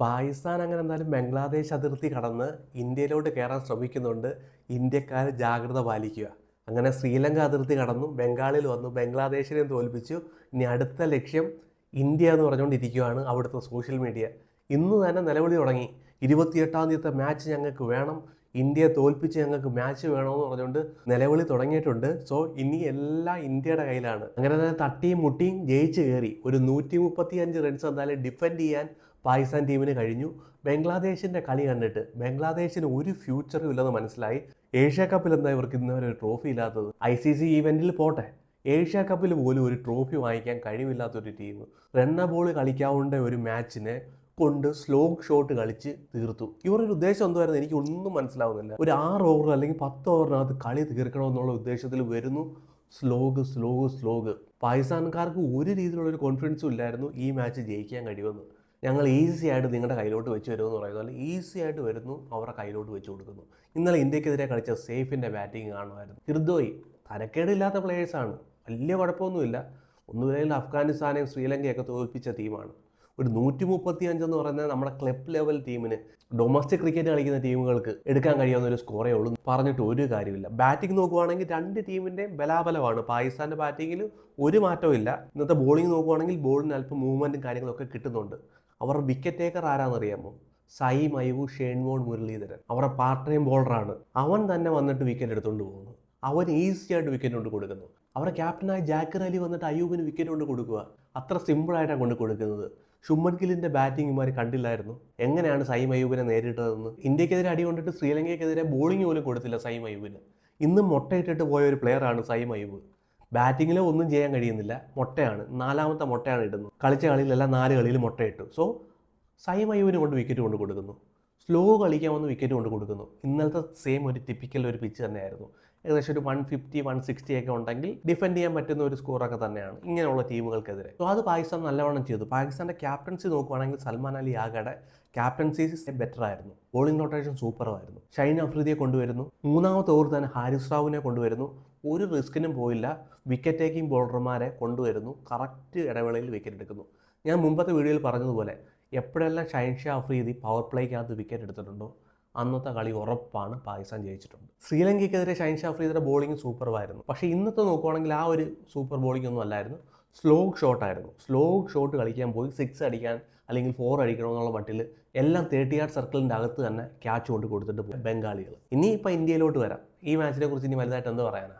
പാകിസ്ഥാൻ അങ്ങനെ എന്തായാലും ബംഗ്ലാദേശ് അതിർത്തി കടന്ന് ഇന്ത്യയിലോട്ട് കയറാൻ ശ്രമിക്കുന്നുണ്ട്. ഇന്ത്യക്കാർ ജാഗ്രത പാലിക്കുക. അങ്ങനെ ശ്രീലങ്ക അതിർത്തി കടന്നു ബംഗാളിൽ വന്നു ബംഗ്ലാദേശിനെ തോൽപ്പിച്ചു. ഇനി അടുത്ത ലക്ഷ്യം ഇന്ത്യ എന്ന് പറഞ്ഞുകൊണ്ടിരിക്കുകയാണ് അവിടുത്തെ സോഷ്യൽ മീഡിയ. ഇന്ന് തന്നെ നിലവിളി തുടങ്ങി. ഇരുപത്തിയെട്ടാം തീയതി മാച്ച് ഞങ്ങൾക്ക് വേണം. ഇന്ത്യയെ തോൽപ്പിച്ച് ഞങ്ങൾക്ക് മാച്ച് വേണമെന്ന് പറഞ്ഞുകൊണ്ട് നിലവിളി തുടങ്ങിയിട്ടുണ്ട്. സോ ഇനി എല്ലാം ഇന്ത്യയുടെ കയ്യിലാണ്. അങ്ങനെ തന്നെ തട്ടിയും മുട്ടിയും ജയിച്ച് കയറി ഒരു നൂറ്റി മുപ്പത്തി അഞ്ച് റൺസ് എന്തായാലും ഡിഫെൻഡ് ചെയ്യാൻ പാകിസ്ഥാൻ ടീമിന് കഴിഞ്ഞു. ബംഗ്ലാദേശിന്റെ കളി കണ്ടിട്ട് ബംഗ്ലാദേശിന് ഒരു ഫ്യൂച്ചറും ഇല്ലെന്ന് മനസ്സിലായി. ഏഷ്യ കപ്പിൽ എന്താ ഇവർക്ക് ഇന്നുവരെ ഒരു ട്രോഫി ഇല്ലാത്തത്? ഐ സി സി ഈവെന്റിൽ പോട്ടെ. ഏഷ്യ കപ്പിൽ പോലും ഒരു ട്രോഫി വാങ്ങിക്കാൻ കഴിവില്ലാത്തൊരു ടീം റണ്ണ ബോൾ കളിക്കാവുന്ന ഒരു മാച്ചിനെ കൊണ്ട് സ്ലോ ഷോട്ട് കളിച്ച് തീർത്തു. ഇവരുടെ ഉദ്ദേശം എന്തുവായിരുന്നു എനിക്ക് ഒന്നും മനസ്സിലാവുന്നില്ല. ഒരു ആറ് ഓവർ അല്ലെങ്കിൽ പത്ത് ഓവറിനകത്ത് കളി തീർക്കണമെന്നുള്ള ഉദ്ദേശത്തിൽ വരുന്നു സ്ലോഗ് സ്ലോഗ് സ്ലോഗ് പാകിസ്ഥാൻകാർക്ക് ഒരു രീതിയിലുള്ള ഒരു കോൺഫിഡൻസും ഇല്ലായിരുന്നു ഈ മാച്ച് ജയിക്കാൻ കഴിയുമെന്ന്. ഞങ്ങൾ ഈസി ആയിട്ട് നിങ്ങളുടെ കയ്യിലോട്ട് വെച്ച് വരുമെന്ന് പറയുന്നത് ഈസി ആയിട്ട് വരുന്നു അവരുടെ കയ്യിലോട്ട് വെച്ച് കൊടുക്കുന്നു. ഇന്നലെ ഇന്ത്യക്കെതിരെ കളിച്ച സേഫിന്റെ ബാറ്റിംഗ് കാണുമായിരുന്നു. ഹിർദോയ് തരക്കേടില്ലാത്ത പ്ലേയേഴ്സാണ് വലിയ കുഴപ്പമൊന്നുമില്ല. ഒന്നുമില്ലെങ്കിൽ അഫ്ഗാനിസ്ഥാനെയും ശ്രീലങ്കയൊക്കെ തോൽപ്പിച്ച ടീമാണ് ഒരു നൂറ്റി മുപ്പത്തി അഞ്ചെന്ന് പറയുന്നത് നമ്മുടെ ക്ലബ് ലെവൽ ടീമിന് ഡൊമസ്റ്റിക് ക്രിക്കറ്റ് കളിക്കുന്ന ടീമുകൾക്ക് എടുക്കാൻ കഴിയാവുന്ന ഒരു സ്കോറേ ഉള്ളൂ പറഞ്ഞിട്ട് ഒരു കാര്യമില്ല ബാറ്റിംഗ് നോക്കുവാണെങ്കിൽ രണ്ട് ടീമിന്റെയും ബലാബലമാണ്. പാകിസ്ഥാന്റെ ബാറ്റിങ്ങിൽ ഒരു മാറ്റവും ഇല്ല. ഇന്നത്തെ ബോളിംഗ് നോക്കുവാണെങ്കിൽ ബോളിന് അല്പം മൂവ്മെന്റും കാര്യങ്ങളൊക്കെ കിട്ടുന്നുണ്ട്. അവർ വിക്കറ്റ് ടേക്കർ ആരാന്നറിയാമോ? സൈ മൈവു ഷേൺമോൺ മുരളീധരൻ. അവരുടെ പാർട്ട് ടൈം ബോളറാണ് അവൻ തന്നെ വന്നിട്ട് വിക്കറ്റ് എടുത്തുകൊണ്ട് പോകുന്നു. അവൻ ഈസി ആയിട്ട് വിക്കറ്റ് കൊണ്ട് കൊടുക്കുന്നു. അവരുടെ ക്യാപ്റ്റനായ ജാക്കർ അലി വന്നിട്ട് അയ്യൂബിന് വിക്കറ്റ് കൊണ്ട് കൊടുക്കുക. അത്ര സിമ്പിളായിട്ടാണ് കൊണ്ട് കൊടുക്കുന്നത്. ശുഭൻ ഗില്ലിന്റെ ബാറ്റിംഗ് കണ്ടില്ലായിരുന്നു. എങ്ങനെയാണ് സൈം അയ്യൂബിനെ നേരിട്ടതെന്ന്? ഇന്ത്യക്കെതിരെ അടി കൊണ്ടിട്ട് ശ്രീലങ്കയ്ക്കെതിരെ ബോളിംഗ് പോലും കൊടുത്തില്ല സൈം അയ്യൂബിന്. ഇന്ന് മുട്ടയിട്ടിട്ട് പോയ ഒരു പ്ലെയറാണ് സൈം അയ്യൂബ്. ബാറ്റിങ്ങിലോ ഒന്നും ചെയ്യാൻ കഴിയുന്നില്ല. മുട്ടയാണ്. നാലാമത്തെ മുട്ടയാണ് ഇടുന്നത്. കളിച്ച കളിയിലെല്ലാം നാല് കളിയിൽ മുട്ടയിട്ടു. സോ സൈം അയ്യൂബിന് കൊണ്ട് വിക്കറ്റ് കൊണ്ട് കൊടുക്കുന്നു. സ്ലോ കളിക്കാൻ വന്ന് വിക്കറ്റ് കൊണ്ട് കൊടുക്കുന്നു. ഇന്നലത്തെ സെയിം ഒരു ടിപ്പിക്കൽ ഒരു പിച്ച് തന്നെയായിരുന്നു. ഏകദേശം ഒരു വൺ ഫിഫ്റ്റി വൺ സിക്സ്റ്റി ഒക്കെ ഉണ്ടെങ്കിൽ ഡിഫെൻഡ് ചെയ്യാൻ പറ്റുന്ന ഒരു സ്കോറൊക്കെ തന്നെയാണ് ഇങ്ങനെയുള്ള ടീമുകൾക്കെതിരെ സോ അത് പാകിസ്ഥാൻ നല്ലവണ്ണം ചെയ്തു. പാകിസ്ഥാന്റെ ക്യാപ്റ്റൻസി നോക്കുവാണെങ്കിൽ സൽമാൻ അലി ആകെ ക്യാപ്റ്റൻസി ബെറ്റർ ആയിരുന്നു. ബോളിംഗ് റൊട്ടേഷൻ സൂപ്പറായിരുന്നു ഷൈൻ അഫ്രീദിയെ കൊണ്ടുവരുന്നു. മൂന്നാമത്തെ ഓവർ തന്നെ ഹാരിസ് റാവുവിനെ കൊണ്ടുവരുന്നു. ഒരു റിസ്കിനും പോയില്ല. വിക്കറ്റ് ടേക്കിംഗ് ബോളർമാരെ കൊണ്ടുവരുന്നു. കറക്റ്റ് ഇടവേളയിൽ വിക്കറ്റ് എടുക്കുന്നു. ഞാൻ മുമ്പത്തെ വീഡിയോയിൽ പറഞ്ഞതുപോലെ എപ്പോഴെല്ലാം ഷൈൻ ഷാ അഫ്രീദി പവർ പ്ലേക്കകത്ത് വിക്കറ്റ് എടുത്തിട്ടുണ്ടോ? അന്നത്തെ കളി ഉറപ്പാണ് പാകിസ്ഥാൻ ജയിച്ചിട്ടുണ്ട്. ശ്രീലങ്കയ്ക്കെതിരെ ഷൈൻ ഷാ അഫ്രീദിയുടെ ബോളിംഗ് സൂപ്പറായിരുന്നു പക്ഷേ ഇന്നത്തെ നോക്കുവാണെങ്കിൽ ആ ഒരു സൂപ്പർ ബോളിംഗ് ഒന്നും അല്ലായിരുന്നു. സ്ലോ ഷോട്ടായിരുന്നു സ്ലോ ഷോട്ട് കളിക്കാൻ പോയി. സിക്സ് അടിക്കാൻ അല്ലെങ്കിൽ ഫോർ അടിക്കണമെന്നുള്ള മട്ടിൽ എല്ലാം തേർട്ടി ആർ സർക്കിളിന്റെ അകത്ത് തന്നെ ക്യാച്ച് കൊണ്ട് കൊടുത്തിട്ട് പോയി ബംഗാളികൾ ഇനി ഇപ്പോൾ ഇന്ത്യയിലോട്ട് വരാം. ഈ മാച്ചിനെ കുറിച്ച് ഇനി വലുതായിട്ട് എന്ത് പറയാനാ?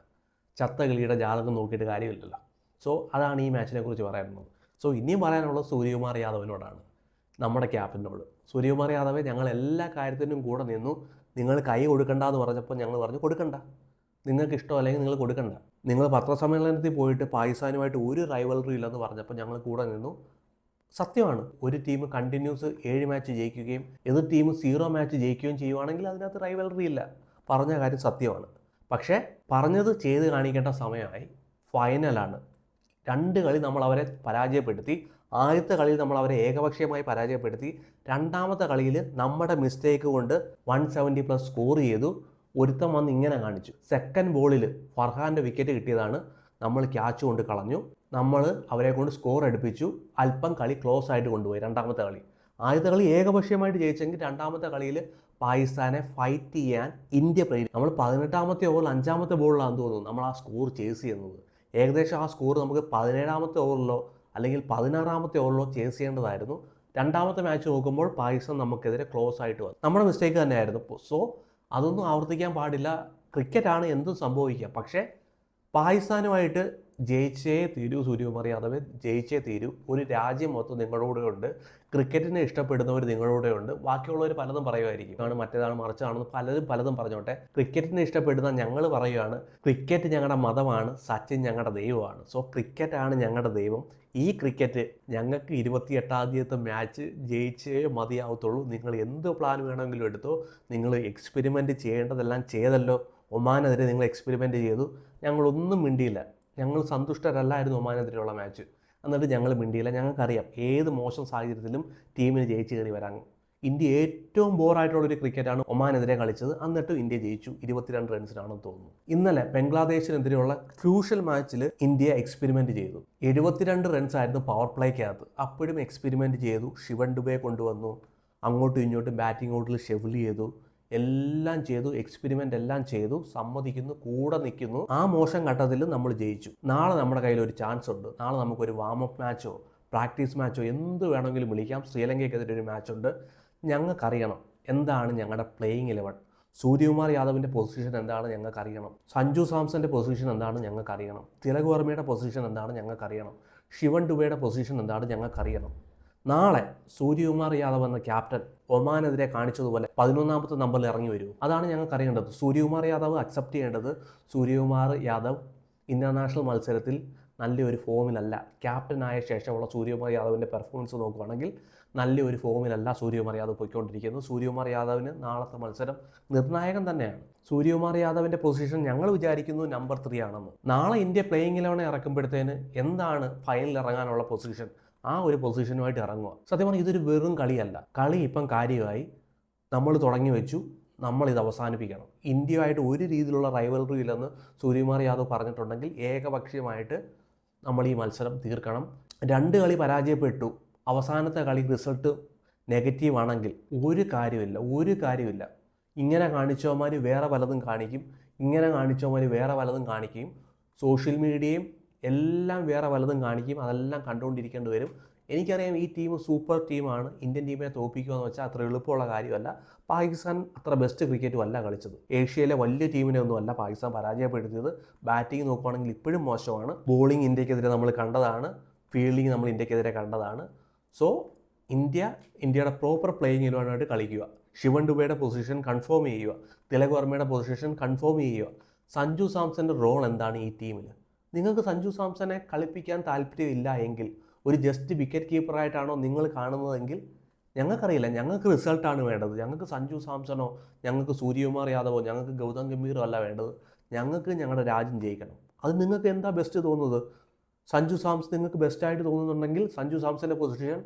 ചത്ത കളിയുടെ ജാതകം നോക്കിയിട്ട് കാര്യമില്ലല്ലോ. സോ അതാണ് ഈ മാച്ചിനെ കുറിച്ച് പറയാനുള്ളത്. സോ ഇനിയും പറയാനുള്ളത് സൂര്യകുമാർ യാദവിനോടാണ്. നമ്മുടെ ക്യാപ്റ്റനോട് സൂര്യകുമാർ യാദവ് ഞങ്ങൾ എല്ലാ കാര്യത്തിനും കൂടെ നിന്നു. നിങ്ങൾ കൈ കൊടുക്കണ്ട എന്ന് പറഞ്ഞപ്പോൾ ഞങ്ങൾ പറഞ്ഞു കൊടുക്കണ്ട. നിങ്ങൾക്ക് ഇഷ്ടം അല്ലെങ്കിൽ നിങ്ങൾ കൊടുക്കണ്ട. നിങ്ങൾ പത്രസമ്മേളനത്തിൽ പോയിട്ട് പാകിസ്ഥാനുമായിട്ട് ഒരു റൈവലറി ഇല്ലെന്ന് പറഞ്ഞപ്പോൾ ഞങ്ങൾ കൂടെ നിന്നു. സത്യമാണ് ഒരു ടീം കണ്ടിന്യൂസ് ഏഴ് മാച്ച് ജയിക്കുകയും എതിർ ടീം സീറോ മാച്ച് ജയിക്കുകയും ചെയ്യുവാണെങ്കിൽ അതിനകത്ത് റൈവലറി ഇല്ല. പറഞ്ഞ കാര്യം സത്യമാണ്. പക്ഷേ പറഞ്ഞത് ചെയ്ത് കാണിക്കേണ്ട സമയമായി. ഫൈനലാണ് രണ്ട് കളി നമ്മൾ അവരെ പരാജയപ്പെടുത്തി. ആദ്യത്തെ കളിയിൽ നമ്മൾ അവരെ ഏകപക്ഷീയമായി പരാജയപ്പെടുത്തി. രണ്ടാമത്തെ കളിയിൽ നമ്മുടെ മിസ്റ്റേക്ക് കൊണ്ട് വൺ സെവന്റി പ്ലസ് സ്കോർ ചെയ്തു. ഒരുത്തം വന്ന് ഇങ്ങനെ കാണിച്ചു. സെക്കൻഡ് ബോളിൽ ഫർഹാന്റെ വിക്കറ്റ് കിട്ടിയതാണ്. നമ്മൾ ക്യാച്ച് കൊണ്ട് കളഞ്ഞു. നമ്മൾ അവരെ കൊണ്ട് സ്കോർ എടുപ്പിച്ചു. അല്പം കളി ക്ലോസ് ആയിട്ട് കൊണ്ടുപോയി രണ്ടാമത്തെ കളി. ആദ്യത്തെ കളി ഏകപക്ഷീയമായിട്ട് ജയിച്ചെങ്കിൽ രണ്ടാമത്തെ കളിയിൽ പാകിസ്ഥാനെ ഫൈറ്റ് ചെയ്യാൻ ഇന്ത്യ പ്രേരി നമ്മൾ പതിനെട്ടാമത്തെ ഓവറിൽ അഞ്ചാമത്തെ ബോളിലാണെന്ന് തോന്നുന്നു. നമ്മൾ ആ സ്കോർ ചേസ് ചെയ്യുന്നത്. ഏകദേശം ആ സ്കോർ നമുക്ക് പതിനേഴാമത്തെ ഓവറിലോ അല്ലെങ്കിൽ പതിനാറാമത്തെ ഓവറിലോ ചേസ് ചെയ്യേണ്ടതായിരുന്നു. രണ്ടാമത്തെ മാച്ച് നോക്കുമ്പോൾ പാകിസ്ഥാൻ നമുക്കെതിരെ ക്ലോസ് ആയിട്ട് വന്നു. നമ്മുടെ മിസ്റ്റേക്ക് തന്നെയായിരുന്നു. സോ അതൊന്നും ആവർത്തിക്കാൻ പാടില്ല. ക്രിക്കറ്റാണ് എന്തും സംഭവിക്കുക. പക്ഷേ പാകിസ്ഥാനുമായിട്ട് ജയിച്ചേ തീരൂ സൂര്യകുമാർ യാദവ് ജയിച്ചേ തീരൂ. ഒരു രാജ്യം മൊത്തം നിങ്ങളുടെ ഉണ്ട്. ക്രിക്കറ്റിനെ ഇഷ്ടപ്പെടുന്നവർ നിങ്ങളുടെ ഉണ്ട്. ബാക്കിയുള്ളവർ പലതും പറയുമായിരിക്കും. ആണ് മറ്റേതാണ് മറിച്ചാണെന്ന് പലരും പലതും പറഞ്ഞോട്ടെ. ക്രിക്കറ്റിനെ ഇഷ്ടപ്പെടുന്ന ഞങ്ങൾ പറയുകയാണ് ക്രിക്കറ്റ് ഞങ്ങളുടെ മതമാണ് സച്ചിൻ ഞങ്ങളുടെ ദൈവമാണ്. സോ ക്രിക്കറ്റാണ് ഞങ്ങളുടെ ദൈവം. ഈ ക്രിക്കറ്റ് ഞങ്ങൾക്ക് ഇരുപത്തിയെട്ടാം തീയതി മാച്ച് ജയിച്ചേ മതിയാവത്തുള്ളൂ. നിങ്ങൾ എന്ത് പ്ലാൻ വേണമെങ്കിലും എടുത്തോ നിങ്ങൾ എക്സ്പെരിമെന്റ് ചെയ്യേണ്ടതെല്ലാം ചെയ്തല്ലോ. ഒമാനെതിരെ നിങ്ങൾ എക്സ്പെരിമെന്റ് ചെയ്തു. ഞങ്ങളൊന്നും മിണ്ടിയില്ല. ഞങ്ങൾ സന്തുഷ്ടരല്ലായിരുന്നു ഒമാനെതിരെയുള്ള മാച്ച്. എന്നിട്ട് ഞങ്ങൾ മിണ്ടിയില്ല. ഞങ്ങൾക്കറിയാം ഏത് മോശം സാഹചര്യത്തിലും ടീമിന് ജയിച്ച് കയറി വരാൻ. ഇന്ത്യ ഏറ്റവും ബോറായിട്ടുള്ള ഒരു ക്രിക്കറ്റാണ് ഒമാനെതിരെ കളിച്ചത്. എന്നിട്ടും ഇന്ത്യ ജയിച്ചു. ഇരുപത്തിരണ്ട് റൺസിനാണെന്ന് തോന്നുന്നു. ഇന്നലെ ബംഗ്ലാദേശിനെതിരെയുള്ള ക്രൂഷ്യൽ മാച്ചിൽ ഇന്ത്യ എക്സ്പെരിമെന്റ് ചെയ്തു. എഴുപത്തിരണ്ട് റൺസ് ആയിരുന്നു പവർ പ്ലേക്കകത്ത് അപ്പോഴും എക്സ്പെരിമെന്റ് ചെയ്തു. ശിവൻ ഡുബെ കൊണ്ടുവന്നു. അങ്ങോട്ടും ഇങ്ങോട്ടും ബാറ്റിംഗ് ഔട്ടിൽ ഷെഫിൾ ചെയ്തു. എല്ലാം ചെയ്തു എക്സ്പെരിമെന്റ് എല്ലാം ചെയ്തു സമ്മതിക്കുന്നു കൂടെ നിൽക്കുന്നു. ആ മോശം ഘട്ടത്തിൽ നമ്മൾ ജയിച്ചു. നാളെ നമ്മുടെ കയ്യിൽ ഒരു ചാൻസ് ഉണ്ട്. നാളെ നമുക്കൊരു വാമപ്പ് മാച്ചോ പ്രാക്ടീസ് മാച്ചോ എന്ത് വേണമെങ്കിലും വിളിക്കാം. ശ്രീലങ്കയ്ക്കെതിരെ ഒരു മാച്ചുണ്ട് ഞങ്ങൾക്കറിയണം എന്താണ് ഞങ്ങളുടെ പ്ലേയിങ് ഇലവൻ സൂര്യകുമാർ യാദവിന്റെ പൊസിഷൻ എന്താണ് ഞങ്ങൾക്കറിയണം. സഞ്ജു സാംസന്റെ പൊസിഷൻ എന്താണ് ഞങ്ങൾക്കറിയണം. തിലക് വർമ്മയുടെ പൊസിഷൻ എന്താണ് ഞങ്ങൾക്കറിയണം. ശിവൻ ഡുബയുടെ പൊസിഷൻ എന്താണ് ഞങ്ങൾക്കറിയണം. നാളെ സൂര്യകുമാർ യാദവ് എന്ന ക്യാപ്റ്റൻ ഒമാനെതിരെ കാണിച്ചതുപോലെ പതിനൊന്നാമത്തെ നമ്പറിൽ ഇറങ്ങി വരൂ. അതാണ് ഞങ്ങൾക്ക് അറിയേണ്ടത്. സൂര്യകുമാർ യാദവ് അക്സെപ്റ്റ് ചെയ്യേണ്ടത് സൂര്യകുമാർ യാദവ് ഇന്റർനാഷണൽ മത്സരത്തിൽ നല്ലൊരു ഫോമിലല്ല ക്യാപ്റ്റനായ ശേഷമുള്ള സൂര്യകുമാർ യാദവിന്റെ പെർഫോമൻസ് നോക്കുകയാണെങ്കിൽ നല്ലൊരു ഫോമിലല്ല സൂര്യകുമാർ യാദവ് പോയിക്കൊണ്ടിരിക്കുന്നത്. സൂര്യകുമാർ യാദവിന് നാളത്തെ മത്സരം നിർണായകം തന്നെയാണ്. സൂര്യകുമാർ യാദവിന്റെ പൊസിഷൻ ഞങ്ങൾ വിചാരിക്കുന്നു നമ്പർ ത്രീ ആണെന്ന്. നാളെ ഇന്ത്യ പ്ലേയിങ് ഇലവനെ ഇറക്കുമ്പോഴത്തേന് എന്താണ് ഫൈനലിൽ ഇറങ്ങാനുള്ള പൊസിഷൻ ആ ഒരു പൊസിഷനുമായിട്ട് ഇറങ്ങുക. സത്യം പറഞ്ഞാൽ ഇതൊരു വെറും കളിയല്ല. കളി ഇപ്പം കാര്യമായി നമ്മൾ തുടങ്ങി വെച്ചു. നമ്മളിത് അവസാനിപ്പിക്കണം. ഇന്ത്യയുമായിട്ട് ഒരു രീതിയിലുള്ള റൈവലറി ഇല്ലെന്ന് സൂര്യകുമാർ യാദവ് പറഞ്ഞിട്ടുണ്ടെങ്കിൽ ഏകപക്ഷീയമായിട്ട് നമ്മൾ ഈ മത്സരം തീർക്കണം. രണ്ട് കളി പരാജയപ്പെട്ടു. അവസാനത്തെ കളി റിസൾട്ട് നെഗറ്റീവ് ആണെങ്കിൽ ഒരു കാര്യമില്ല. ഒരു കാര്യമില്ല. ഇങ്ങനെ കാണിച്ചവന്മാർ വേറെ പലതും കാണിക്കും. ഇങ്ങനെ കാണിച്ചവന്മാർ വേറെ പലതും കാണിക്കുകയും സോഷ്യൽ മീഡിയയും എല്ലാം വേറെ വലതും കാണിക്കും അതെല്ലാം കണ്ടുകൊണ്ടിരിക്കേണ്ടി വരും. എനിക്കറിയാം ഈ ടീം സൂപ്പർ ടീമാണ് ഇന്ത്യൻ ടീമിനെ തോൽപ്പിക്കുക എന്ന് വെച്ചാൽ അത്ര എളുപ്പമുള്ള കാര്യമല്ല. പാകിസ്ഥാൻ അത്ര ബെസ്റ്റ് ക്രിക്കറ്റും അല്ല കളിച്ചത്. ഏഷ്യയിലെ വലിയ ടീമിനെ പാകിസ്ഥാൻ പരാജയപ്പെടുത്തിയത്. ബാറ്റിംഗ് നോക്കുകയാണെങ്കിൽ ഇപ്പോഴും മോശമാണ്. ബോളിംഗ് ഇന്ത്യക്കെതിരെ നമ്മൾ കണ്ടതാണ്. ഫീൽഡിംഗ് നമ്മൾ ഇന്ത്യക്കെതിരെ കണ്ടതാണ്. സോ ഇന്ത്യ ഇന്ത്യയുടെ പ്രോപ്പർ പ്ലേയിങ് ഇലവനായിട്ട് കളിക്കുക. ശിവൻ ഡുബയുടെ പൊസിഷൻ കൺഫേം ചെയ്യുക. തിലക് വർമ്മയുടെ പൊസിഷൻ കൺഫേം ചെയ്യുക. സഞ്ജു സാംസന്റെ റോൾ എന്താണ് ഈ ടീമിൽ നിങ്ങൾക്ക് സഞ്ജു സാംസനെ കളിപ്പിക്കാൻ താല്പര്യമില്ല എങ്കിൽ ഒരു ജസ്റ്റ് വിക്കറ്റ് കീപ്പറായിട്ടാണോ നിങ്ങൾ കാണുന്നതെങ്കിൽ ഞങ്ങൾക്കറിയില്ല. ഞങ്ങൾക്ക് റിസൾട്ടാണ് വേണ്ടത്. ഞങ്ങൾക്ക് സഞ്ജു സാംസണോ ഞങ്ങൾക്ക് സൂര്യകുമാർ യാദവോ ഞങ്ങൾക്ക് ഗൗതം ഗംഭീറോ അല്ല വേണ്ടത്. ഞങ്ങൾക്ക് ഞങ്ങളുടെ രാജ്യം ജയിക്കണം. അത് നിങ്ങൾക്ക് എന്താ ബെസ്റ്റ് തോന്നുന്നത്? സഞ്ജു സാംസൺ നിങ്ങൾക്ക് ബെസ്റ്റായിട്ട് തോന്നുന്നുണ്ടെങ്കിൽ സഞ്ജു സാംസന്റെ പൊസിഷൻ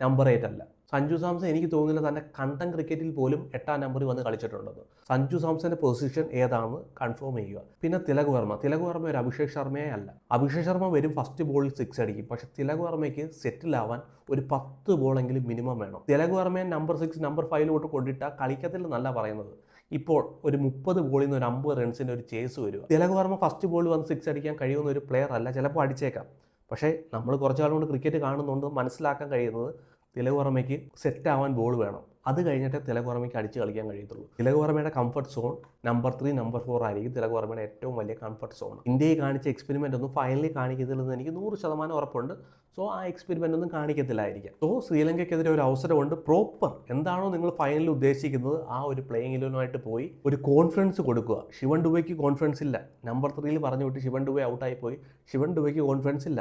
നമ്പർ എയ്റ്റ് അല്ല. സഞ്ജു സാംസൺ എനിക്ക് തോന്നുന്നില്ല തന്നെ കണ്ടം ക്രിക്കറ്റിൽ പോലും എട്ടാം നമ്പറിൽ വന്ന് കളിച്ചിട്ടുണ്ടെന്ന്. സഞ്ജു സാംസന്റെ പൊസിഷൻ ഏതാണെന്ന് കൺഫേം ചെയ്യുക. പിന്നെ തിലക് വർമ്മ. തിലക് വർമ്മ ഒരു അഭിഷേക് ശർമ്മയെ അല്ല. അഭിഷേക് ശർമ്മ വരും ഫസ്റ്റ് ബോളിൽ സിക്സ് അടിക്കും. പക്ഷെ തിലക് വർമ്മയ്ക്ക് സെറ്റിൽ ആവാൻ ഒരു പത്ത് ബോളെങ്കിലും മിനിമം വേണം. തിലക് വർമ്മയെ നമ്പർ സിക്സ് നമ്പർ ഫൈവിലോട്ട് കൊണ്ടിട്ടാൽ കളിക്കത്തില്ലെന്നല്ല പറയുന്നത്. ഇപ്പോൾ ഒരു മുപ്പത് ബോളിൽ നിന്ന് ഒരു അമ്പത് റൺസിന്റെ ഒരു ചേസ് വരിക തിലക് വർമ്മ ഫസ്റ്റ് ബോളിൽ വന്ന് സിക്സ് അടിക്കാൻ കഴിയുന്ന ഒരു പ്ലെയർ അല്ല. ചിലപ്പോൾ അടിച്ചേക്കാം. പക്ഷേ നമ്മൾ കുറച്ചാളുകൊണ്ട് ക്രിക്കറ്റ് കാണുന്നുണ്ട് മനസ്സിലാക്കാൻ കഴിയുന്നത് തിലക് വർമ്മയ്ക്ക് സെറ്റ് ആവാൻ ബോൾ വേണം. അത് കഴിഞ്ഞിട്ടേ തിലക് വർമ്മയ്ക്ക് അടിച്ച് കളിക്കാൻ കഴിയത്തുള്ളൂ. Tilak വർമ്മയുടെ comfort zone number three number four ആയിരിക്കും തിലക് വർമ്മയുടെ ഏറ്റവും വലിയ കംഫർട്ട് സോൺ ഇന്ത്യയിൽ കാണിച്ച എക്സ്പെരിമെന്റ് ഒന്നും ഫൈനലി കാണിക്കത്തില്ലെന്ന് എനിക്ക് നൂറ് ശതമാനം ഉറപ്പുണ്ട്. സോ ആ എക്സ്പെരിമെന്റ് ഒന്നും കാണിക്കത്തില്ലായിരിക്കാം. സോ ശ്രീലങ്കയ്ക്കെതിരെ ഒരു അവസരമുണ്ട്. പ്രോപ്പർ എന്താണോ നിങ്ങൾ ഫൈനലിൽ ഉദ്ദേശിക്കുന്നത് ആ ഒരു പ്ലേയിങ് ഇലവനുമായിട്ട് പോയി ഒരു കോൺഫിഡൻസ് കൊടുക്കുക. ശിവൻ ഡുബൈക്ക് കോൺഫിഡൻസ് ഇല്ല. നമ്പർ ത്രീയിൽ പറഞ്ഞു വിട്ട് ശിവൻ ഡുബൈ ഔട്ടായി പോയി. ശിവൻ ഡുബൈക്ക് കോൺഫിഡൻസ് ഇല്ല.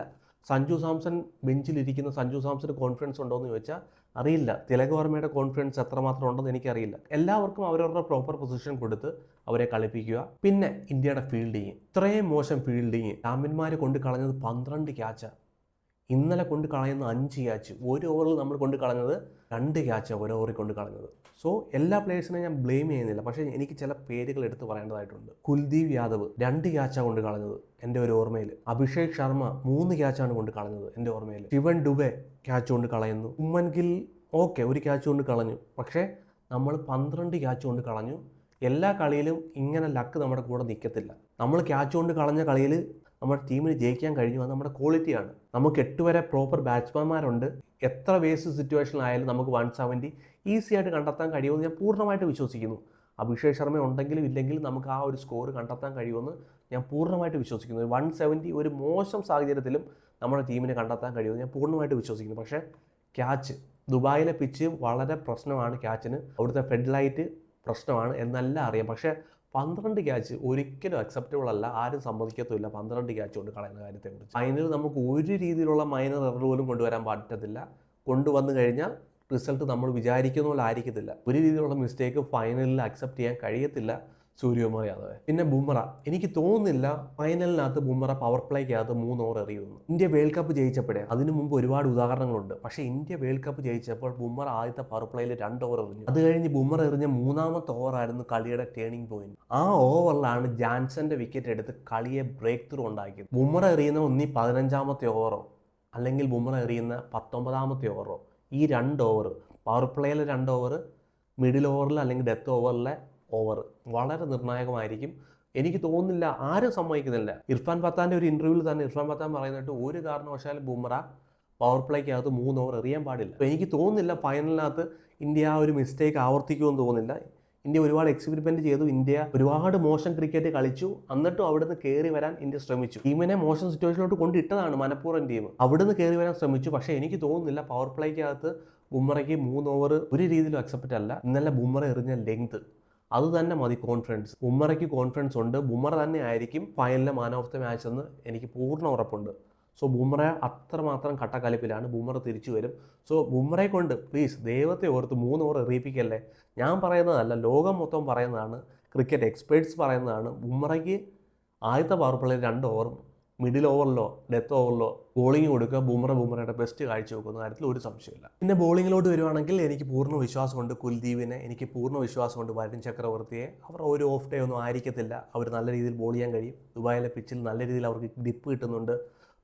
സഞ്ജു സാംസൺ ബെഞ്ചിലിരിക്കുന്ന സഞ്ജു സാംസന് കോൺഫിഡൻസ് ഉണ്ടോ എന്ന് ചോദിച്ചാൽ അറിയില്ല. തിലക് വർമ്മയുടെ കോൺഫിഡൻസ് എത്രമാത്രം ഉണ്ടെന്ന് എനിക്കറിയില്ല. എല്ലാവർക്കും അവരവരുടെ പ്രോപ്പർ പൊസിഷൻ കൊടുത്ത് അവരെ കളിപ്പിക്കുക. പിന്നെ ഇന്ത്യയുടെ ഫീൽഡിങ് ഇത്രയും മോശം ഫീൽഡിങ് ചാമ്പ്യന്മാരെ കൊണ്ട് കളഞ്ഞത് പന്ത്രണ്ട് ക്യാച്ച ഇന്നലെ കൊണ്ട് കളയുന്ന അഞ്ച് ക്യാച്ച് ഒരു ഓവറിൽ നമ്മൾ കൊണ്ട് കളഞ്ഞത് രണ്ട് ക്യാച്ചാണ് ഒരു ഓവറിൽ കൊണ്ട് കളഞ്ഞത്. സോ എല്ലാ പ്ലേയേഴ്സിനെയും ഞാൻ ബ്ലെയിം ചെയ്യുന്നില്ല. പക്ഷേ എനിക്ക് ചില പേരുകൾ എടുത്ത് പറയേണ്ടതായിട്ടുണ്ട്. കുൽദീപ് യാദവ് രണ്ട് ക്യാച്ചാണ് കൊണ്ട് കളഞ്ഞത് എന്റെ ഒരു ഓർമ്മയിൽ. അഭിഷേക് ശർമ്മ മൂന്ന് ക്യാച്ചാണ് കൊണ്ട് കളഞ്ഞത് എന്റെ ഓർമ്മയിൽ. ശിവൻ ഡുബെ ക്യാച്ച് കൊണ്ട് കളയുന്നു. ഉമ്മൻ ഗിൽ ഓക്കെ ഒരു ക്യാച്ച് കൊണ്ട് കളഞ്ഞു. പക്ഷേ നമ്മൾ പന്ത്രണ്ട് ക്യാച്ച് കൊണ്ട് കളഞ്ഞു. എല്ലാ കളിയിലും ഇങ്ങനെ ലക്ക് നമ്മുടെ കൂടെ നിൽക്കത്തില്ല. നമ്മൾ ക്യാച്ച് കൊണ്ട് കളഞ്ഞ കളിയിൽ നമ്മുടെ ടീമിന് ജയിക്കാൻ കഴിഞ്ഞു അത് നമ്മുടെ ക്വാളിറ്റിയാണ് നമുക്ക് എട്ട് വരെ പ്രോപ്പർ ബാറ്റ്സ്മാൻമാരുണ്ട് എത്ര വേസ്റ്റ് സിറ്റുവേഷനിലായാലും നമുക്ക് വൺ സെവന്റി ഈസി ആയിട്ട് കണ്ടെത്താൻ കഴിയുമെന്ന് ഞാൻ പൂർണമായിട്ട് വിശ്വസിക്കുന്നു. അഭിഷേക് ശർമ്മ ഉണ്ടെങ്കിലും ഇല്ലെങ്കിലും നമുക്ക് ആ ഒരു സ്കോർ കണ്ടെത്താൻ കഴിയുമെന്ന് ഞാൻ പൂർണമായിട്ട് വിശ്വസിക്കുന്നു. വൺ സെവന്റി ഒരു മോശം സാഹചര്യത്തിലും നമ്മുടെ ടീമിനെ കണ്ടെത്താൻ കഴിയുമെന്ന് ഞാൻ പൂർണമായിട്ട് വിശ്വസിക്കുന്നു. പക്ഷേ ക്യാച്ച് ദുബായിലെ പിച്ച് വളരെ പ്രശ്നമാണ്. ക്യാച്ചിന് അവിടുത്തെ ഫെഡ് ലൈറ്റ് പ്രശ്നമാണ് എന്നെല്ലാം അറിയാം. പക്ഷേ പന്ത്രണ്ട് ക്യാച്ച് ഒരിക്കലും അക്സെപ്റ്റബിൾ അല്ല. ആരും സമ്മതിക്കത്തുമില്ല പന്ത്രണ്ട് ക്യാച്ച് കൊണ്ട് കളയുന്ന കാര്യത്തെക്കുറിച്ച്. ഫൈനൽ നമുക്ക് ഒരു രീതിയിലുള്ള മൈനർ എറർ പോലും കൊണ്ടുവരാൻ പറ്റത്തില്ല. കൊണ്ടുവന്നു കഴിഞ്ഞാൽ റിസൾട്ട് നമ്മൾ വിചാരിക്കുന്ന പോലെ ആയിരിക്കത്തില്ല. ഒരു രീതിയിലുള്ള മിസ്റ്റേക്ക് ഫൈനലിൽ അക്സെപ്റ്റ് ചെയ്യാൻ കഴിയത്തില്ല. സൂര്യകുമാർ യാദവ്. പിന്നെ ബുംറ. എനിക്ക് തോന്നുന്നില്ല ഫൈനലിനകത്ത് ബുംറ പവർ പ്ലേക്കകത്ത് മൂന്ന് ഓവർ എറിയുന്നു ഇന്ത്യ വേൾഡ് കപ്പ് ജയിച്ചപ്പോഴേ അതിനു മുമ്പ് ഒരുപാട് ഉദാഹരണങ്ങളുണ്ട്. പക്ഷേ ഇന്ത്യ വേൾഡ് കപ്പ് ജയിച്ചപ്പോൾ ബുംറ ആദ്യത്തെ പവർ പ്ലേയിൽ രണ്ട് ഓവർ എറിഞ്ഞു. അത് കഴിഞ്ഞ് ബുംറ എറിഞ്ഞ മൂന്നാമത്തെ ഓവറായിരുന്നു കളിയുടെ ടേണിംഗ് പോയിന്റ് ആ ഓവറിലാണ് ജാൻസന്റെ വിക്കറ്റ് എടുത്ത് കളിയെ ബ്രേക്ക് ത്രൂ ഉണ്ടാക്കിയത്. ബുംറ എറിയുന്ന ഒന്നി പതിനഞ്ചാമത്തെ ഓവറോ അല്ലെങ്കിൽ ബുംറ എറിയുന്ന പത്തൊമ്പതാമത്തെ ഓവറോ ഈ രണ്ട് ഓവർ പവർ പ്ലേയിലെ രണ്ട് ഓവർ മിഡിൽ ഓവറിൽ അല്ലെങ്കിൽ ഡെത്ത് ഓവറിലെ ഓവർ. വളരെ നിർണായകമായിരിക്കും. എനിക്ക് തോന്നുന്നില്ല ആരും സമ്മതിക്കുന്നില്ല. ഇർഫാൻ പത്താന്റെ ഒരു ഇന്റർവ്യൂവിൽ തന്നെ ഇർഫാൻ പത്താൻ പറയുന്നിട്ട് ഒരു കാരണവശാലും ബുംറ പവർ പ്ലേക്കകത്ത് മൂന്ന് ഓവർ എറിയാൻ പാടില്ല. അപ്പോൾ എനിക്ക് തോന്നുന്നില്ല ഫൈനലിനകത്ത് ഇന്ത്യ ആ ഒരു മിസ്റ്റേക്ക് ആവർത്തിക്കുമെന്ന് തോന്നുന്നില്ല. ഇന്ത്യ ഒരുപാട് എക്സ്പെരിമെന്റ് ചെയ്തു. ഇന്ത്യ ഒരുപാട് മോശം ക്രിക്കറ്റ് കളിച്ചു. എന്നിട്ടും അവിടുന്ന് കയറി വരാൻ ഇന്ത്യ ശ്രമിച്ചു. ടീമിനെ മോശം സിറ്റുവേഷനിലോട്ട് കൊണ്ടിട്ടതാണ് മനഃപൂർവം ടീം അവിടുന്ന് കയറി വരാൻ ശ്രമിച്ചു. പക്ഷേ എനിക്ക് തോന്നുന്നില്ല പവർ പ്ലേക്കകത്ത് ബുംറയ്ക്ക് മൂന്ന് ഓവർ ഒരു രീതിയിലും അക്സെപ്റ്റ് അല്ല. ഇന്നലെ ബുംറ എറിഞ്ഞ ലെങ്ത് അത് തന്നെ മതി കോൺഫിഡൻസ് ബുമ്മറയ്ക്ക് കോൺഫിഡൻസ് ഉണ്ട്. ബുമ്മറ തന്നെ ആയിരിക്കും ഫൈനലിലെ മാൻ ഓഫ് ദ മാച്ച് എന്ന് എനിക്ക് പൂർണ ഉറപ്പുണ്ട്. സോ ബുംറ അത്രമാത്രം കട്ടക്കലിപ്പിലാണ്. ബുംറ തിരിച്ചു വരും. സോ ബുംറയെ കൊണ്ട് പ്ലീസ് ദൈവത്തെ ഓർത്ത് മൂന്ന് ഓവർ എറിയിപ്പിക്കല്ലേ? ഞാൻ പറയുന്നതല്ല. ലോകം മൊത്തം പറയുന്നതാണ്. ക്രിക്കറ്റ് എക്സ്പേർട്സ് പറയുന്നതാണ്. ബുംറയ്ക്ക് ആദ്യത്തെ പവർ പ്ലേയിൽ രണ്ട് ഓവറും മിഡിൽ ഓവറിലോ ഡെത്ത് ഓവറിലോ ബോളിംഗ് കൊടുക്കുക ബൂമറ ബൂമറയുടെ ബെസ്റ്റ് കാഴ്ച വെക്കുന്ന. കാര്യത്തിൽ ഒരു സംശയമില്ല പിന്നെ ബോളിങ്ങിലോട്ട് വരുവാണെങ്കിൽ എനിക്ക് പൂർണ വിശ്വാസമുണ്ട് കുൽദീപിനെ. എനിക്ക് പൂർണ വിശ്വാസമുണ്ട് വരുൺ ചക്രവർത്തിയെ. അവർ ഒരു ഓഫ് ഡേ ഒന്നും ആയിരിക്കത്തില്ല. അവർ നല്ല രീതിയിൽ ബോൾ ചെയ്യാൻ കഴിയും. ദുബായിലെ പിച്ചിൽ നല്ല രീതിയിൽ അവർക്ക് ഡിപ്പ് കിട്ടുന്നുണ്ട്.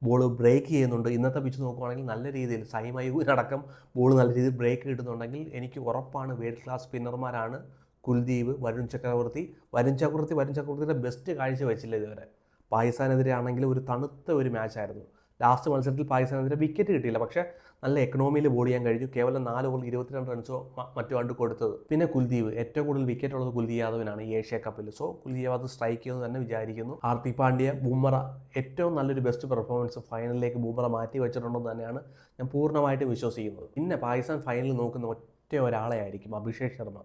ബോൾ ബ്രേക്ക് ചെയ്യുന്നുണ്ട്. ഇന്നത്തെ പിച്ച് നോക്കുവാണെങ്കിൽ നല്ല രീതിയിൽ സൈമയൂരടക്കം ബോൾ നല്ല രീതിയിൽ ബ്രേക്ക് കിട്ടുന്നുണ്ടെങ്കിൽ എനിക്ക് ഉറപ്പാണ് വേൾഡ് ക്ലാസ് സ്പിന്നർമാരാണ് കുൽദീപ് വരുൺ ചക്രവർത്തി. വരുൺ ചക്രവർത്തി വരുൺ ചക്രവർത്തിയുടെ ബെസ്റ്റ് കാഴ്ച വെച്ചില്ല ഇതുവരെ. പാകിസ്ഥാനെതിരെ ആണെങ്കിൽ ഒരു തണുത്ത ഒരു മാച്ചായിരുന്നു. ലാസ്റ്റ് മത്സരത്തിൽ പാകിസ്ഥാനെതിരെ വിക്കറ്റ് കിട്ടിയില്ല. പക്ഷേ നല്ല എക്കണോമിയിൽ ബോൾ ചെയ്യാൻ കഴിഞ്ഞു. കേവലം നാല് ഓവർ ഇരുപത്തിരണ്ട് റൺസോ മറ്റു കണ്ട് കൊടുത്തത്. പിന്നെ കുൽദീപ് ഏറ്റവും കൂടുതൽ വിക്കറ്റ് ഉള്ളത് കുൽദീപ് യാദവിനാണ് ഏഷ്യ കപ്പിൽ സോ കുൽദീപ് യാദവ് സ്ട്രൈക്ക് ചെയ്യുമെന്ന് തന്നെ വിചാരിക്കുന്നു. ഹാർദിക് പാണ്ഡ്യ ബൂമറ ഏറ്റവും നല്ലൊരു ബെസ്റ്റ് പെർഫോമൻസ് ഫൈനലിലേക്ക് ബൂമറ മാറ്റി വെച്ചിട്ടുണ്ടെന്ന് തന്നെയാണ് ഞാൻ പൂർണമായിട്ട് വിശ്വസിക്കുന്നത്. പിന്നെ പാകിസ്ഥാൻ ഫൈനലിൽ നോക്കുന്ന ഒറ്റ ഒരാളെ ആയിരിക്കും അഭിഷേക് ശർമ്മ.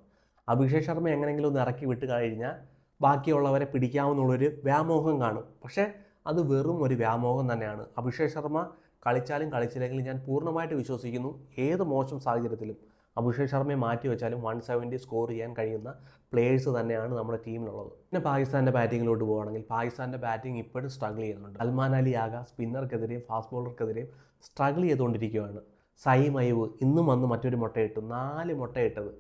അഭിഷേക് ശർമ്മ എങ്ങനെയെങ്കിലും ഒന്ന് ഇറക്കി വിട്ട് കഴിഞ്ഞാൽ ബാക്കിയുള്ളവരെ പിടിക്കാമെന്നുള്ളൊരു വ്യാമോഹം കാണും. പക്ഷേ അത് വെറും ഒരു വ്യാമോഹം തന്നെയാണ്. അഭിഷേക് ശർമ്മ കളിച്ചാലും കളിച്ചില്ലെങ്കിലും ഞാൻ പൂർണമായിട്ട് വിശ്വസിക്കുന്നു. ഏത് മോശം സാഹചര്യത്തിലും അഭിഷേക് ശർമ്മയെ മാറ്റി വെച്ചാലും വൺ സെവന്റി സ്കോർ ചെയ്യാൻ കഴിയുന്ന പ്ലേയേഴ്സ് തന്നെയാണ് നമ്മുടെ ടീമിലുള്ളത്. പിന്നെ പാകിസ്ഥാന്റെ ബാറ്റിങ്ങിലോട്ട് പോവുകയാണെങ്കിൽ പാകിസ്ഥാന്റെ ബാറ്റിംഗ് ഇപ്പോഴും സ്ട്രഗിൾ ചെയ്യുന്നുണ്ട്. അൽമാൻ അലി ആഗ സ്പിന്നർക്കെതിരെയും ഫാസ്റ്റ് ബോളർക്കെതിരെയും സ്ട്രഗിൾ ചെയ്തുകൊണ്ടിരിക്കുകയാണ്. സൈം അയ്യവ് ഇന്നും വന്ന് മറ്റൊരു മുട്ടയിട്ടു നാല് മുട്ടയിട്ടത്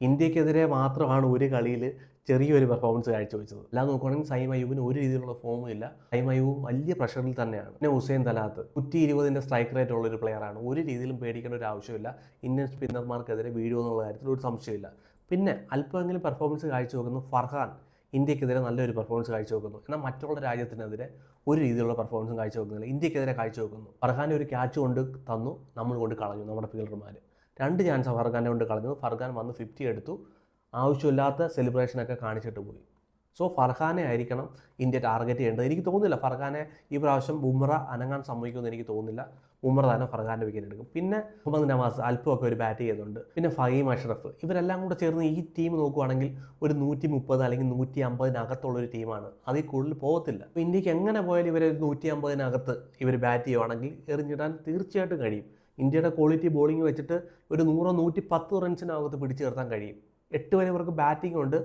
ഇന്ത്യക്കെതിരെ മാത്രമാണ് ഒരു കളിയിൽ ചെറിയൊരു പെർഫോമൻസ് കാഴ്ചവെച്ചത്. അല്ലാതെ നോക്കുകയാണെങ്കിൽ സൈം അയ്യൂബിന് ഒരു രീതിയിലുള്ള ഫോമും ഇല്ല. സൈം വലിയ പ്രഷറിൽ തന്നെയാണ്. പിന്നെ ഹുസൈൻ തലാത്ത് നൂറ്റി ഇരുപതിന്റെ സ്ട്രൈക്ക് റേറ്റ് ഉള്ള ഒരു പ്ലെയറാണ് ഒരു രീതിയിലും പേടിക്കേണ്ട ഒരു ആവശ്യമില്ല. ഇന്ത്യൻ സ്പിന്നർമാർക്കെതിരെ വീഴുമോ എന്നുള്ള കാര്യത്തിൽ ഒരു സംശയമില്ല. പിന്നെ അല്പമെങ്കിലും പെർഫോമൻസ് കാഴ്ച കാഴ്ചവെക്കുന്നു ഫർഹാൻ ഇന്ത്യക്കെതിരെ നല്ലൊരു പെർഫോമൻസ് കാഴ്ചവെക്കുന്നു. എന്നാൽ മറ്റുള്ള രാജ്യത്തിനെതിരെ ഒരു രീതിയിലുള്ള പെർഫോമൻസും കാഴ്ചവെക്കുന്നില്ല. ഇന്ത്യക്കെതിരെ കാഴ്ച വെക്കുന്നു ഫർഹാൻ ഒരു ക്യാച്ച് കൊണ്ട് തന്നു. നമ്മൾ കൊണ്ട് കളഞ്ഞു നമ്മുടെ ഫീൽഡർമാർ രണ്ട് ചാൻസ് ഫർഖാനെ കൊണ്ട് കളഞ്ഞു. ഫർഖാൻ വന്ന് ഫിഫ്റ്റി എടുത്തു. ആവശ്യമില്ലാത്ത സെലിബ്രേഷനൊക്കെ കാണിച്ചിട്ട് പോയി. സോ ഫർഖാനെ ആയിരിക്കണം ഇന്ത്യ ടാർഗറ്റ് ചെയ്യേണ്ടത്. എനിക്ക് തോന്നുന്നില്ല ഫർഖാനെ ഈ പ്രാവശ്യം ബുംറ അനങ്ങാൻ സമ്മതിക്കുമെന്ന് എനിക്ക് തോന്നുന്നില്ല. ബുമ്ര തന്നെ ഫർഖാന്റെ വിക്കറ്റ് എടുക്കും. പിന്നെ മുഹമ്മദ് നവാസ് അല്പമൊക്കെ ഒരു ബാറ്റ് ചെയ്യുന്നുണ്ട്. പിന്നെ ഫഹീം അഷ്റഫ്. ഇവരെല്ലാം കൂടെ ചേർന്ന് ഈ ടീം നോക്കുവാണെങ്കിൽ ഒരു നൂറ്റി മുപ്പത് അല്ലെങ്കിൽ നൂറ്റി അമ്പതിനകത്തുള്ള ഒരു ടീമാണ് അതിൽ കൂടുതൽ പോകത്തില്ല. ഇന്ത്യയ്ക്ക് എങ്ങനെ പോയാലും ഇവർ നൂറ്റി അമ്പതിനകത്ത് ഇവർ ബാറ്റ് ചെയ്യുവാണെങ്കിൽ എറിഞ്ഞിടാൻ തീർച്ചയായിട്ടും കഴിയും. ഇന്ത്യയുടെ ക്വാളിറ്റി ബോളിംഗ് വെച്ചിട്ട് ഒരു നൂറോ നൂറ്റി പത്ത് റൺസിനകത്ത് പിടിച്ചു നിർത്താൻ കഴിയും. എട്ട് വരെ ഇവർക്ക് ബാറ്റിംഗ് ഉണ്ട്.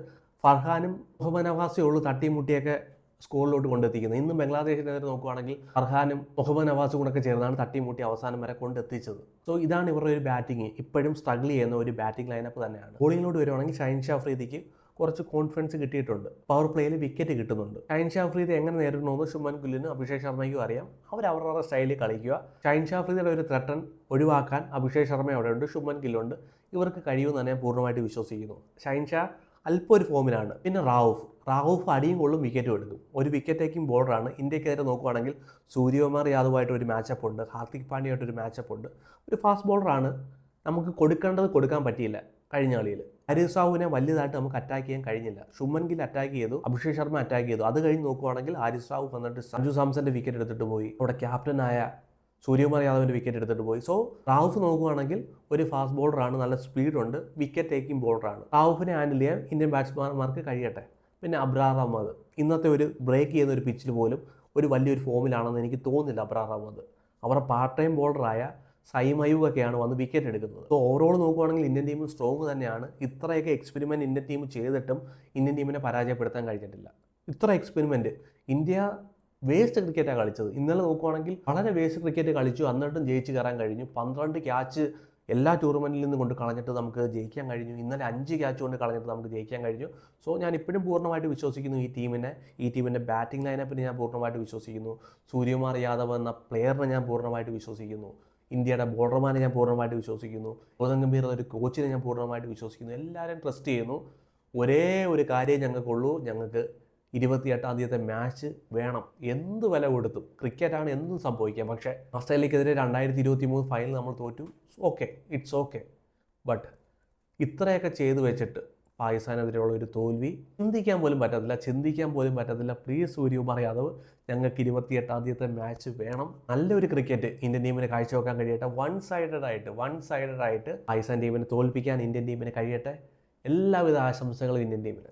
ഫർഹാനും മുഹമ്മദ് ഉള്ളൂ തട്ടിമുട്ടിയൊക്കെ സ്കോറിലോട്ട് കൊണ്ടെത്തിക്കുന്നത്. ഇന്ന് ബംഗ്ലാദേശിനെതിരെ നോക്കുവാണെങ്കിൽ ഫർഹാനും മുഹമ്മദ് നവാസും കൂടെ ചേർന്നാണ് തട്ടിമുട്ടി അവസാനം വരെ കൊണ്ടെത്തിച്ചത്. സോ ഇതാണ് ഇവരുടെ ഒരു ബാറ്റിംഗ് ഇപ്പോഴും സ്ട്രഗിൾ ചെയ്യുന്ന ഒരു ബാറ്റിംഗ് ലൈനപ്പ് തന്നെയാണ്. ബോളിങ്ങിലോട്ട് വരുവാണെങ്കിൽ ഷൈൻ ഷാ അഫ്രീദിക്ക് കുറച്ച് കോൺഫിഡൻസ് കിട്ടിയിട്ടുണ്ട്. പവർ പ്ലേയിൽ വിക്കറ്റ് കിട്ടുന്നുണ്ട്. ഷൈൻ ഷാഫ്രീദ് എങ്ങനെ നേരിടണമെന്ന് ശുമൻ ഗുല്ലിനും അഭിഷേക് ശർമ്മയ്ക്കും അറിയാം. അവർ അവരുടെ സ്റ്റൈലിൽ കളിക്കുക. ഷൈൻ ഷാഫ്രീദിയുടെ ഒരു ത്രട്ടൺ ഒഴിവാക്കാൻ അഭിഷേക് ശർമ്മ അവിടെ ഉണ്ട് ശുഭൻ ഗില്ലുണ്ട് ഇവർക്ക് കഴിയുമെന്ന് ഞാൻ പൂർണമായിട്ട് വിശ്വസിക്കുന്നു. ഷൈൻ ഷാ അല്പം ഒരു ഫോമിലാണ് പിന്നെ റാവുഫ് റാവുഫ് അടിയും കൊള്ളും വിക്കറ്റും എടുക്കും. ഒരു വിക്കറ്റ് ബോർഡറാണ് ഇന്ത്യക്കെതിരെ നോക്കുവാണെങ്കിൽ സൂര്യകുമാർ യാദവായിട്ട് ഒരു മാച്ചപ്പ് ഉണ്ട്. ഹാർദിക് പാണ്ഡ്യയായിട്ട് ഒരു മാച്ചപ്പ് ഉണ്ട്. ഒരു ഫാസ്റ്റ് ബോളറാണ് നമുക്ക് കൊടുക്കേണ്ടത് കൊടുക്കാൻ പറ്റിയില്ല കഴിഞ്ഞ കളിയിൽ. ഹരീഷ് സാഹുവിനെ വലുതായിട്ട് നമുക്ക് അറ്റാക്ക് ചെയ്യാൻ കഴിഞ്ഞില്ല. ശുമൻ ഗിൽ അറ്റാക്ക് ചെയ്തു അഭിഷേക് ശർമ്മ അറ്റാക്ക് ചെയ്തു. അത് കഴിഞ്ഞ് നോക്കുവാണെങ്കിൽ ഹാരിസ് സാഹു വന്നിട്ട് സഞ്ജു സാംസന്റെ വിക്കറ്റ് എടുത്തിട്ട് പോയി. അവിടെ ക്യാപ്റ്റനായ സൂര്യകുമാർ യാദവിന്റെ വിക്കറ്റ് എടുത്തിട്ട് പോയി. സോ റാവുഫ് നോക്കുവാണെങ്കിൽ ഒരു ഫാസ്റ്റ് ബോളറാണ് നല്ല സ്പീഡുണ്ട് വിക്കറ്റ് ടേക്കിംഗ് ബോളറാണ് റാവുഫിനെ ഹാൻഡിൽ ചെയ്യാൻ ഇന്ത്യൻ ബാറ്റ്സ്മാൻമാർക്ക് കഴിയട്ടെ. പിന്നെ അബ്രാർ അഹമ്മദ്. ഇന്നത്തെ ഒരു ബ്രേക്ക് ചെയ്യുന്ന ഒരു പിച്ചിൽ പോലും ഒരു വലിയൊരു ഫോമിലാണെന്ന് എനിക്ക് തോന്നുന്നില്ല അബ്രാർ അഹമ്മദ്. അവരുടെ പാർട്ട് ടൈം ബോളറായ സൈമയൂബ് ഒക്കെയാണ് വന്ന് വിക്കറ്റ് എടുക്കുന്നത്. അപ്പോൾ ഓവറോൾ നോക്കുവാണെങ്കിൽ ഇന്ത്യൻ ടീം സ്ട്രോങ് തന്നെയാണ്. ഇത്രയൊക്കെ എക്സ്പെരിമെന്റ് ഇന്ത്യൻ ടീം ചെയ്തിട്ടും ഇന്ത്യൻ ടീമിനെ പരാജയപ്പെടുത്താൻ കഴിഞ്ഞിട്ടില്ല. ഇത്ര എക്സ്പെരിമെന്റ് ഇന്ത്യ വേസ്റ്റ് ക്രിക്കറ്റാണ് കളിച്ചത്. ഇന്നലെ നോക്കുവാണെങ്കിൽ വളരെ വേസ്റ്റ് ക്രിക്കറ്റ് കളിച്ചു. അന്നിട്ടും ജയിച്ച് കയറാൻ കഴിഞ്ഞു. പന്ത്രണ്ട് ക്യാച്ച് എല്ലാ ടൂർണമെന്റിൽ നിന്നും കൊണ്ട് കളഞ്ഞിട്ട് നമുക്ക് ജയിക്കാൻ കഴിഞ്ഞു. ഇന്നലെ അഞ്ച് ക്യാച്ച് കൊണ്ട് കളഞ്ഞിട്ട് നമുക്ക് ജയിക്കാൻ കഴിഞ്ഞു. സോ ഞാൻ ഇപ്പോഴും പൂർണമായിട്ട് വിശ്വസിക്കുന്നു ഈ ടീമിനെ ഈ ടീമിന്റെ ബാറ്റിംഗ് ലൈനപ്പിനെ ഞാൻ പൂർണമായിട്ട് വിശ്വസിക്കുന്നു. സൂര്യകുമാർ യാദവ് എന്ന പ്ലെയറിനെ ഞാൻ പൂർണമായിട്ട് വിശ്വസിക്കുന്നു. ഇന്ത്യയുടെ ബോർഡർമാനെ ഞാൻ പൂർണമായിട്ട് വിശ്വസിക്കുന്നു. ഗൗതം ഗംഭീർ ഒരു കോച്ചിനെ ഞാൻ പൂർണമായിട്ട് വിശ്വസിക്കുന്നു. എല്ലാവരും ട്രസ്റ്റ് ചെയ്യുന്നു. ഒരേ ഒരു കാര്യം ഞങ്ങൾക്കുള്ളൂ. ഞങ്ങൾക്ക് ഇരുപത്തിയെട്ടാം തീയതി മാച്ച് വേണം. എന്ത് വില കൊടുത്തും. ക്രിക്കറ്റാണ് എന്തും സംഭവിക്കാം. പക്ഷേ ഓസ്ട്രേലിയക്കെതിരെ രണ്ടായിരത്തി ഇരുപത്തി മൂന്ന് ഫൈനൽ നമ്മൾ തോറ്റു. ഓക്കെ ഇറ്റ്സ് ഓക്കെ ബട്ട് ഇത്രയൊക്കെ ചെയ്തു വെച്ചിട്ട് പാകിസ്ഥാനെതിരെയുള്ള ഒരു തോൽവി ചിന്തിക്കാൻ പോലും പറ്റത്തില്ല ചിന്തിക്കാൻ പോലും പറ്റത്തില്ല. പ്രിയ സൂര്യകുമാർ യാദവ് ഞങ്ങൾക്ക് ഇരുപത്തിയെട്ടാം തീയതി മാച്ച് വേണം. നല്ലൊരു ക്രിക്കറ്റ് ഇന്ത്യൻ ടീമിന് കാഴ്ചവെക്കാൻ കഴിയട്ടെ. വൺ സൈഡഡ് ആയിട്ട് വൺ സൈഡഡ് ആയിട്ട് പാകിസ്ഥാൻ ടീമിനെ തോൽപ്പിക്കാൻ ഇന്ത്യൻ ടീമിന് കഴിയട്ടെ. എല്ലാവിധ ആശംസകളും ഇന്ത്യൻ ടീമിന്